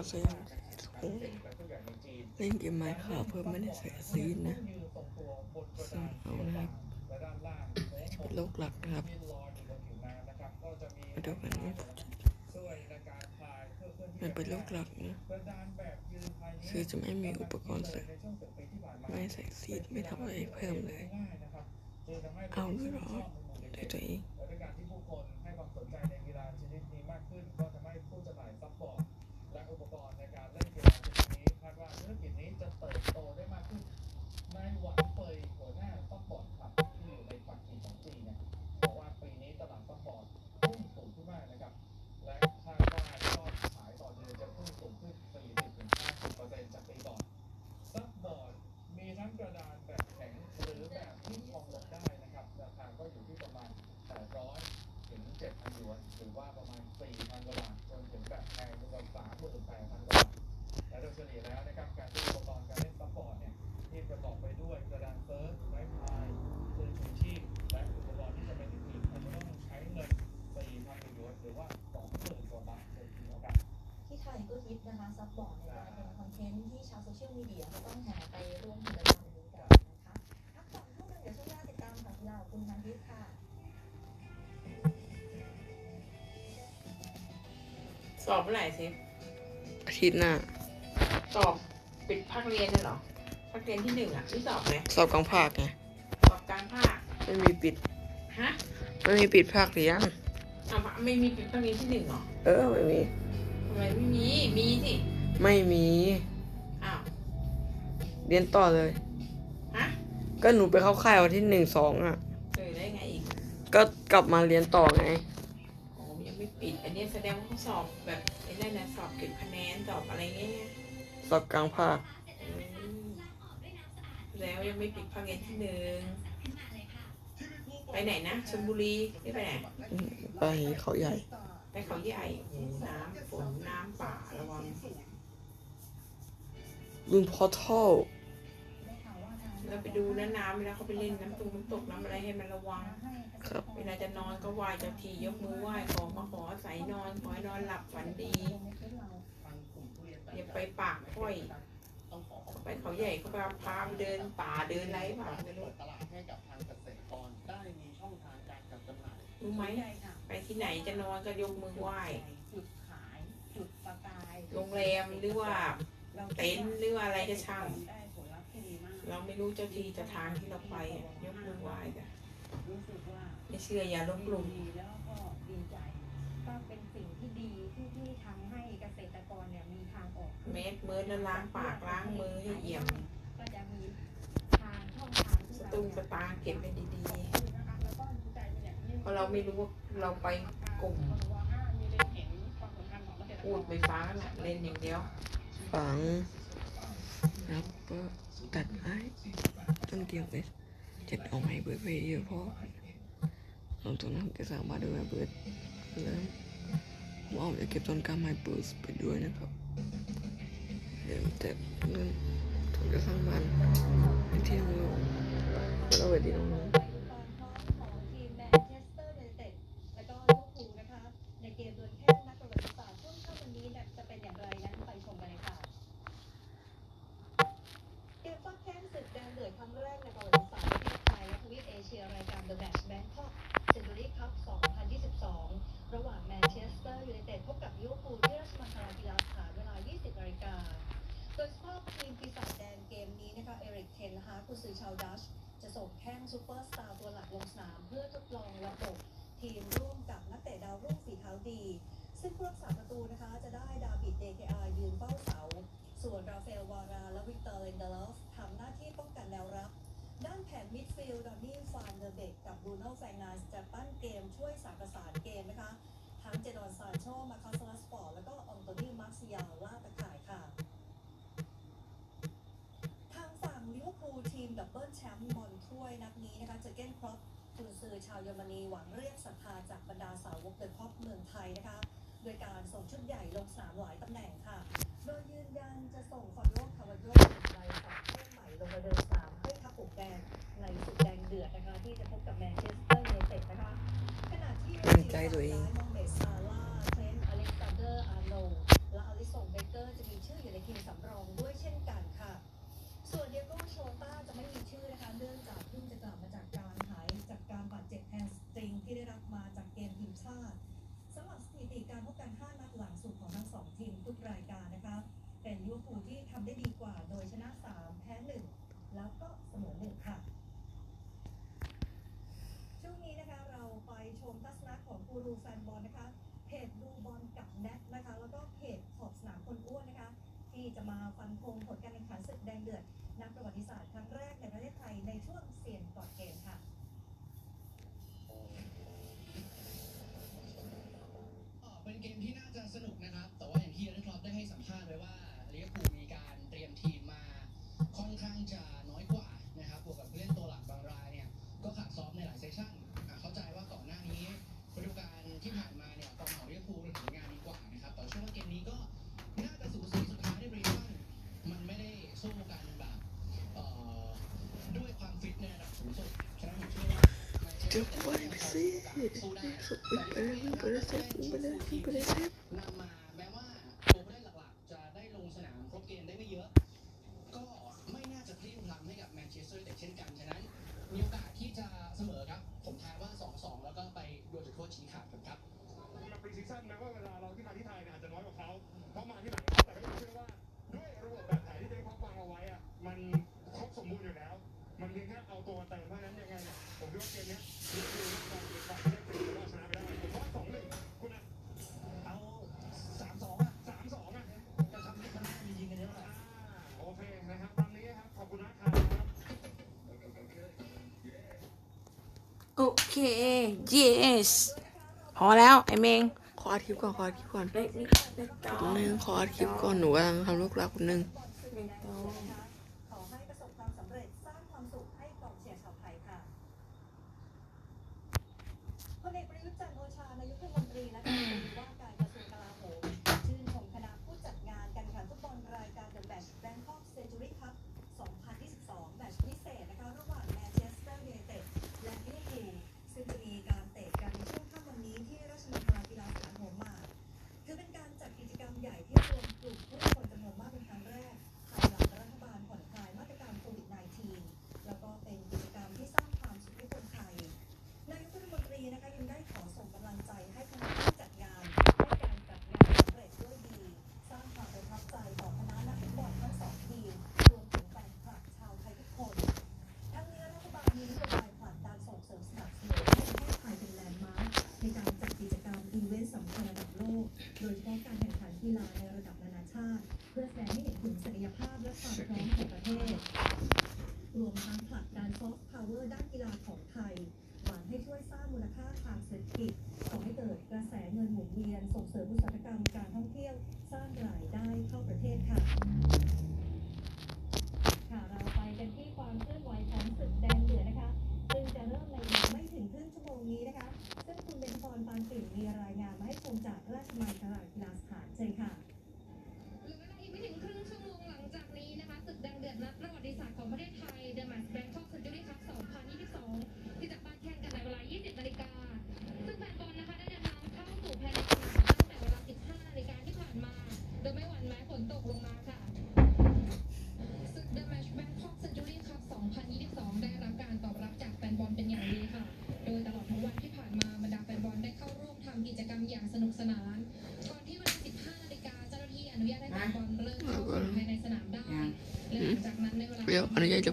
ครับก็ยังเล่นเกมไมค์ครับเพิ่มไม่ได้ใส่ซีนนะซึ่งเอานะครับเป็นโลกหลักนะครับมาดูกันว่ามันเป็นโลกหลักนะคือจะไม่มีอุปกรณ์เสริมไม่ใส่ซีนไม่ทำอะไรเพิ่มเลย เอาเลยหรอด้วยตัวเอง ทนต์ที่ชาวโซเชียลมีเดียเขาต้องแห่ไปร่วมกิจกรรมนี้กันนะคะพักก่อนช่วงหนึงเดี๋ยวช่วงหน้าติดตามข่าวกีฬาของคุณพันธิตค่ะ สอบเมื่อไหร่ซิอาทิตย์หน้า สอบปิดภาคเรียนเลยเหรอภาคเรียนที่หนึ่งอะนี่สอบไหมสอบกลางภาคไงสอบกลางภาคไม่มีปิดฮะไม่มีปิดภาคเรียนอ้าวไม่มีปิดภาคเรียนที่หนึ่งเหรอเออไม่มีทำไมไม่มีมีสิ ไม่มีอ้าว เรียนต่อเลย ฮะก็หนูไปเข้าค่ายวันที่หนึ่งสองอะเจอได้ไงอีกก็กลับมาเรียนต่อไง โอ้ยังไม่ปิด อันนี้แสดงว่าเขาสอบแบบไอ้นั่นนะสอบเก็บคะแนนสอบอะไรเงี้ยสอบกลางภาคอืมแล้วยังไม่ปิดภาคเรียนที่หนึ่งไปไหนนะชลบุรีไม่ไปไหนไปเขาใหญ่ ไปเขาใหญ่โอ้โหน้ำฝนน้ำป่าระวัง ลุงพอทัล เราไปดูนะน้ำเวลาเขาไปเล่นน้ำตรงน้ำตกน้ำอะไรให้มันระวัง ครับเวลาจะนอนก็ไหว้เจ้าที่ยกมือไหว้ขอมาขออาศัยนอนขอให้นอนหลับฝันดีอย่าไปปากค่อยไปเขาใหญ่เขาพาพาไปเดินป่าเดินไรป่าไม่รู้ตลาดให้กับทางเกษตรกรได้มีช่องทางการจัดจำหน่ายรู้ไหมไปที่ไหนจะนอนก็ยกมือไหว้จุดขายจุดประกายโรงแรมหรือว่าเต็นท์หรือว่าอะไรก็ช่าง เราไม่รู้เจ้าที่เจะทางที่เราไปอะยกมือไหว้จ้ะรู้สึกว่าไม่เชื่ออย่าลบหลู่ดีแล้วก็ดีใจ ก็เป็นสิ่งที่ดีที่ที่ทำให้เกษตรกรเนี่ยมีทางออก เมสเมิร์ดแล้วล้างปากล้างมือให้เอี่ยม ก็จะมีทางช่องทางที่สเราตุ้งสตางค์เก็บไว้ดีๆเพราะเราไม่รู้ว่าเราไปกลุ่มพูดไปฟังน่ะเล่นอย่างเดียวฝังแล้วก็ ตัดไม้ต้นเดียวเลยจะเอาไม้เบิดไปเยอะเพราะเราตัวนั้นก็สามารถดูแลเบิดแล้วผมเอาจะเก็บต้นกล้าไม้เบิดไปด้วยนะครับเดี๋ยวแต่เงินผมจะสร้างบ้านที่เราเราไปที่น้อง กุนซือชาวดัชจะส่งแข้งซูเปอร์สตาร์ตัวหลักลงสนาม เพื่อทดลองระบบทีมร่วมกับนักเตะดาวรุ่งฝีเท้าดี ซึ่งผู้รักษาประตูนะคะ จะได้ดาวิดเดเคอายืนเฝ้าเสา ส่วนราเอลวาราและวิกเตอร์เลนเดลฟทำหน้าที่ป้องกันแนวรับ ด้านแผนมิดฟิลด์ดอนนี่ฟานเดอร์เบกกับบรูโน่แฟร์นันจะปั้นเกมช่วยสานประสานเกมนะคะ ทั้งเจดอนซานโชมาคาสลาสปอร์ต แล้วก็อองโตนี่มาร์ซิยาลล่าตะข่ายค่ะ ทางฝัู่ทีมดับเบิลแชมป์บอลถ้วยนัดนี้นะคะเจอเก้นครอปกุนซือชาวเยอรมนีหวังเรียกศรัทธาจากบรรดาสาวกเดอะครอปเมืองไทยนะคะ โดยการส่งชุดใหญ่ลงสนามหลายตำแหน่งค่ะ โดยยืนยันจะส่งฟอนโลคาวาโยในสับเพิ่มใหม่ลงมาเดินสนามให้ทัพปกแดงในศึกแดงเดือดนะคะที่จะพบกับแมนเชสเตอร์ยูไนเต็ดนะคะขณะที่มั่นใจตัวเอง โมเมดซาร่าห์เทรนต์อเล็กซานเดอร์อาร์โนลด์และอลิสงเบเกอร์ูรูแฟนบอลนะคะเพจดูบอลกับแนทนะคะ แล้วก็เพจขอบสนามคนอ้วนนะคะ ที่จะมาฟันธงผลการแข่งขันศึกแดงเดือดนักประวัติศาสตร์ครั้งแรกในประเทศไทยในช่วงเสี่ยงก่อนเกมค่ะเป็นเกมที่น่าจะสนุกนะครับ แต่ว่าอย่างที่เอร์นคลอปได้ให้สัมภาษณ์ไว้ว่าลิเวอร์พูล สิสู้ได้สุดไปเลยไปเลยเซฟไปเลยไปเลยเซฟนำมาแม้ว่าตัวผู้เล่นหลักๆ จะได้ลงสนามครบเกมได้ไม่เยอะ ก็ไม่น่าจะพลิ้งพลังให้กับแมนเชสเตอร์ยูไนเต็ดเช่นกัน ฉะนั้น มีโอกาสที่จะเสมอครับ ผมทายว่า 2-2 แล้วก็ไปดวลจุดโทษชี้ขาดกันครับมาปีซีซั่นแม้ว่าเวลาเราที่มาที่ไทยเนี่ยอาจจะน้อยกว่าเขาเพราะมาที่หลังเขาแต่ก็ยังเชื่อว่าด้วยระบบแบบแผนที่เจ๊เขาวางเอาไว้อะมันครบสมบูรณ์อยู่แล้ว มันเพียงแค่เอาตัวมาเติมเท่านั้นยังไงเนี่ยผมคิดว่าเกมนี้ เค yes พอแล้ว ไอเมง ขออัดคลิปก่อน ขออัดคลิปก่อนเล็กนิดเล็กต่อแป๊บนึงขออัดคลิปก่อน หนูกำลังทำลูกรักคนนึงไม่ต้อง โดยเฉพาะการแข่งขันกีฬาในระดับนานาชาติ เพื่อแสดงให้เห็นถึงศักยภาพและความพร้อมของประเทศ รวมทั้งผลักดันซอฟต์พาวเวอร์ด้านกีฬาของไทย หวังให้ช่วยสร้างมูลค่าทางเศรษฐกิจก่อให้เกิดกระแสเงินหมุนเวียน ส่งเสริมอุตสาหกรรมการท่องเที่ยว สร้างรายได้เข้าประเทศค่ะ เ